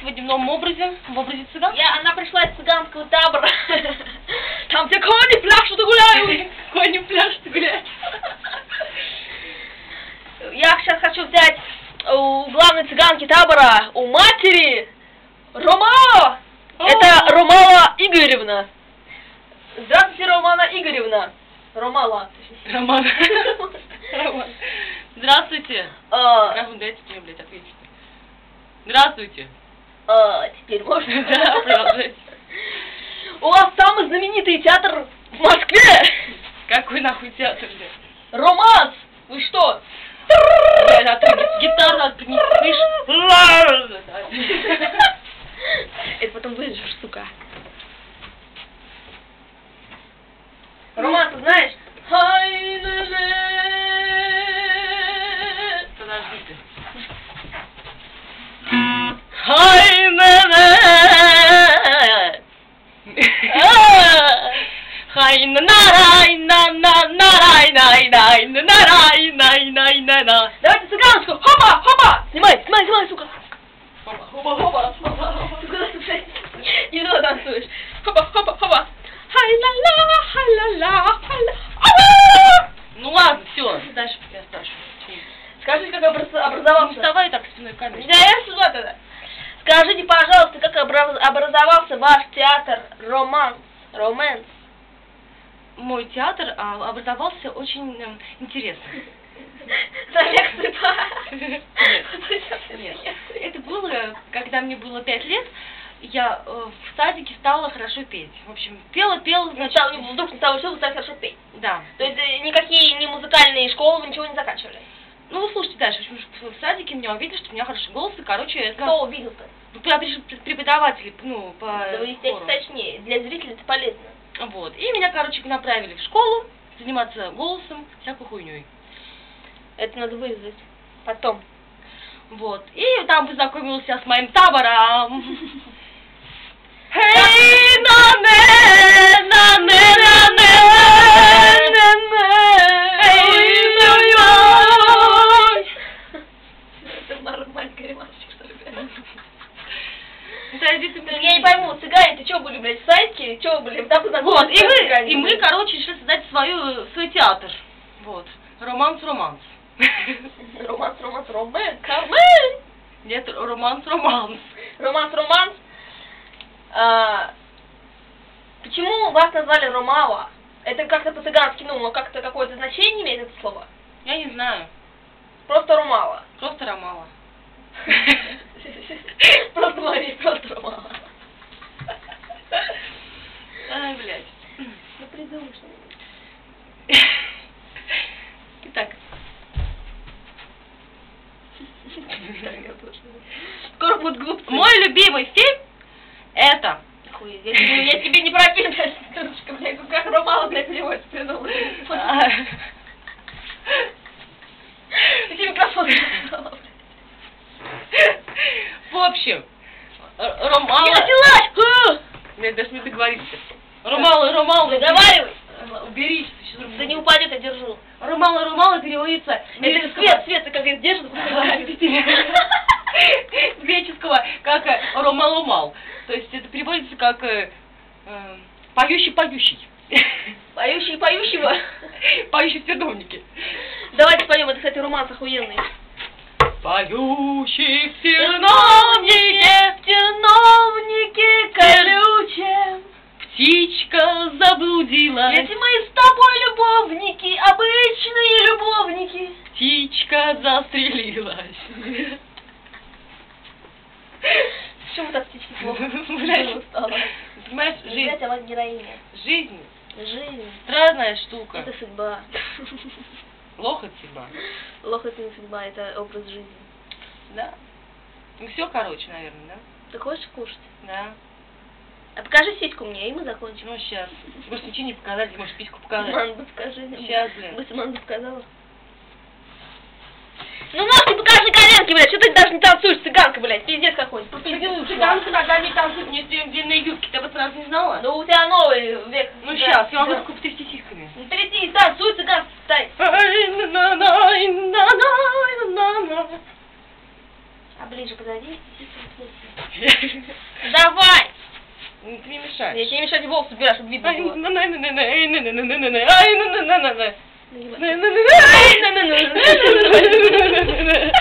сегодня в новом образе, в образе цыган. Я, она пришла из цыганского табора. Там где кони пляшут и гуляют. Кони пляж гулять. Я сейчас хочу взять у главной цыганки табора, у матери, Ромала. Это Ромала Игоревна. Здравствуйте, Романа Игоревна. Ромала. Роман. Роман. Здравствуйте. А, Роман, дайте мне, блядь, ответить. Здравствуйте. а, теперь можно? Да, продолжайте. У вас самый знаменитый театр в Москве. Какой нахуй театр, блядь? Романс. Вы что? Блядь, а ты гитару слышь? Это потом вырежешь, сука. Нарай, най, най, на. Давайте цыганочку. Хопа, хопа. Снимай, снимай, снимай, сука. Хопа, хопа, хопа. Ты куда ты Не туда танцуешь. Хопа, хопа, хопа. Хай-ла-ла, хай-ла-ла, хай-ла. Ну ладно, все, дальше я спрашиваю. Скажите, как образ- Не образовался... вставай так спиной к камере. Да я сюда тогда. Скажите, пожалуйста, как образ- образовался ваш театр романс? Романс. Мой театр образовался очень интересно. На лекции по... Нет, нет. Это было, когда мне было пять лет, я э, в садике стала хорошо петь. В общем, пела, пела, значит... Сначала не- вдруг не стало учиться, стали хорошо петь. Да. То есть э, никакие не музыкальные школы, вы ничего не заканчивали? Ну, вы слушайте дальше. В общем, в садике меня увидели, что у меня хороший голос, и, короче, Кто увидел-то? Ну, преподаватели, ну, по Да вы естественно точнее. Для зрителей это полезно. Вот. И меня, короче, направили в школу заниматься голосом, всякой хуйней. Это надо вызвать. Потом. Вот. И там познакомился с моим табором. Эй, на не, на не, на не, на не, эй, ой, ой. Это нормальный ремашечек, что ли, блядь? Подожди, ты Так Я не пойму, цыгане, ты что были, блядь, садике? Что были? Вот, и мы, и мы, короче, решили создать свою, свой театр. Вот. Романс-романс. Романс, романс, романс, романс. Нет, романс-романс. Романс, романс. А, почему вас назвали Ромала? Это как-то по-цыгански, ну, как-то какое-то значение имеет это слово? Я не знаю. Просто Ромала. Просто Ромала. Просто Мария, просто Ромала. Ай, блядь. Ну, придумай что-нибудь. Итак. Скоро будут глупцы. Мой любимый фильм это Хуй, я, тебе, я тебе не про фильм, блядь, дурочка, блядь, ну как Ромала, блядь, переводится, придумал. А, Ты тебе микрофон. В общем, Р- Ромала... Не началась! Блядь, даже не договориться. Ромала, Ромала... Договаривай! Уберись. ты сейчас Да не упадет, я держу. Ромала, Ромала переводится... Это свет, свет, как держит, С греческого как э, ромаломал. То есть это переводится как э, э, поющий-поющий. Поющий поющего. Поющий в терновнике. Давайте поем, это, кстати, романс охуенный. Поющий в Терновнике, в терновнике колючем. птичка заблудилась. Мы с тобой любовники, обычные любовники. Птичка застрелилась. Почему так птички плохо? Блядь. устала. Понимаешь, Жизнь, жизнь, а вот героиня. жизнь Жизнь. странная штука. Это судьба. Лохоть судьба. Лох это не судьба, это образ жизни. Да. Ну все, короче, наверное, да? Ты хочешь кушать? Да. А покажи сиську мне, и мы закончим. Ну сейчас. Больше ничего не показали, ты можешь письку показать. Манду покажи. Щас, блин. Быстро манду показала. Ну нахуй покажи коленки, блядь, что ты даже не танцуешь, цыганка, блядь, пиздец какой-нибудь. Попиздил, Цыганка иногда не танцует, стоим длинные юбки, ты этом раз не знала? Ну у тебя новый век. Ну Да, сейчас, я могу да. только потрясти сиськами. Ну тряси, танцуй, цыганка, мешать. Я тебе не мешать волосы собираю, чтобы видно было. Ай,